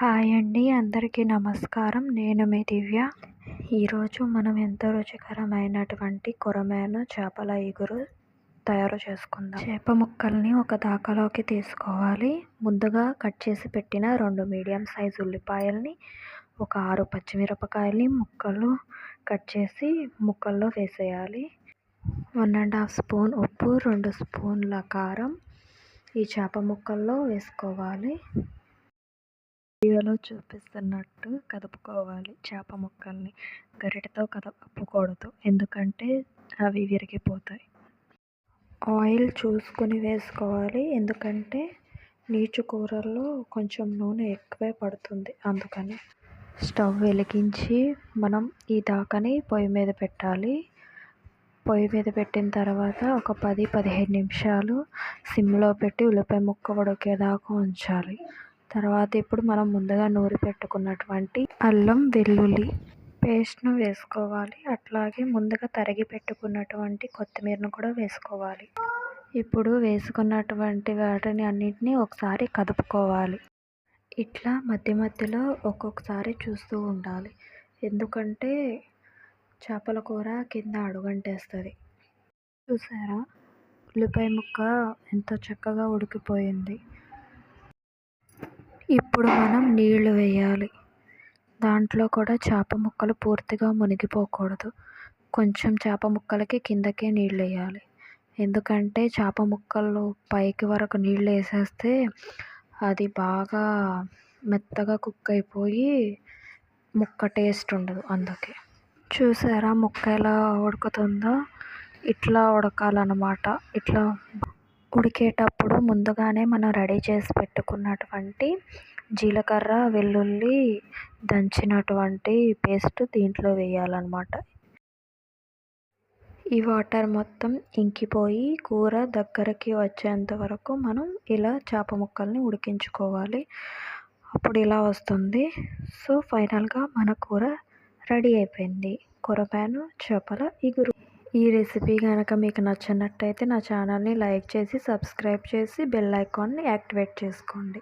Hi అండి అందరికీ నమస్కారం. నేను మీ దివ్య. ఈరోజు మనం ఎంతో రుచికరమైనటువంటి కొరమైన చేపల ఇగురు తయారు చేసుకుందాం. చేప ముక్కల్ని ఒక దాకాలోకి తీసుకోవాలి. ముందుగా కట్ చేసి పెట్టిన రెండు మీడియం సైజు ఉల్లిపాయల్ని ఒక ఆరు పచ్చిమిరపకాయల్ని ముక్కలు కట్ చేసి ముక్కల్లో వేసేయాలి. వన్ అండ్ హాఫ్ స్పూన్ ఉప్పు రెండు స్పూన్ల కారం ఈ చేప ముక్కల్లో వేసుకోవాలి. వీడియోలో చూపిస్తున్నట్టు కదుపుకోవాలి చేప ముక్కల్ని. గరిటెతో కదపకూడదు ఎందుకంటే అవి విరిగిపోతాయి. ఆయిల్ చూసుకొని వేసుకోవాలి ఎందుకంటే నీచు కూరల్లో కొంచెం నూనె ఎక్కువే పడుతుంది అందుకని. స్టవ్ వెలిగించి మనం ఈ దాకని పొయ్యి మీద పెట్టాలి. పొయ్యి మీద పెట్టిన తర్వాత ఒక పది పదిహేను నిమిషాలు సిమ్లో పెట్టి ఉల్లిపాయ ముక్క ఉడికేదాకా ఉంచాలి. తర్వాత ఇప్పుడు మనం ముందుగా నూరి పెట్టుకున్నటువంటి అల్లం వెల్లుల్లి పేస్ట్ను వేసుకోవాలి. అట్లాగే ముందుగా తరిగి పెట్టుకున్నటువంటి కొత్తిమీరను కూడా వేసుకోవాలి. ఇప్పుడు వేసుకున్నటువంటి వాటిని అన్నింటినీ ఒకసారి కదుపుకోవాలి. ఇట్లా మధ్య మధ్యలో ఒక్కొక్కసారి చూస్తూ ఉండాలి. ఎందుకంటే చేపల కూర కింద అడుగంటేస్తుంది. చూసారా? ఉల్లిపాయ ముక్క ఎంతో చక్కగా ఉడికిపోయింది. ఇప్పుడు మనం నీళ్ళు వేయాలి. దాంట్లో కూడా చేప ముక్కలు పూర్తిగా మునిగిపోకూడదు. కొంచెం చేప ముక్కలకి కిందకే నీళ్ళు వేయాలి. ఎందుకంటే చేప ముక్కలు పైకి వరకు నీళ్ళు వేసేస్తే అది బాగా మెత్తగా కుక్ అయిపోయి ముక్క టేస్ట్ ఉండదు అందుకే. చూసారా ముక్క ఎలా ఉడుకుతుందో? ఇట్లా ఉడకాలన్నమాట. ఇట్లా ఉడికేటప్పుడు ముందుగానే మనం రెడీ చేసి పెట్టుకున్నటువంటి జీలకర్ర వెల్లుల్లి దంచినటువంటి పేస్ట్ దీంట్లో వేయాలన్నమాట. ఈ వాటర్ మొత్తం ఇంకిపోయి కూర దగ్గరికి వచ్చేంత వరకు మనం ఇలా చేప ముక్కల్ని ఉడికించుకోవాలి. అప్పుడు ఇలా వస్తుంది. సో ఫైనల్గా మన కూర రెడీ అయిపోయింది. కూరపాను చేపల ఇగురు. ఈ రెసిపీ కనుక మీకు నచ్చినట్టయితే నా ఛానల్ని లైక్ చేసి సబ్స్క్రైబ్ చేసి బెల్ ఐకాన్ని యాక్టివేట్ చేసుకోండి.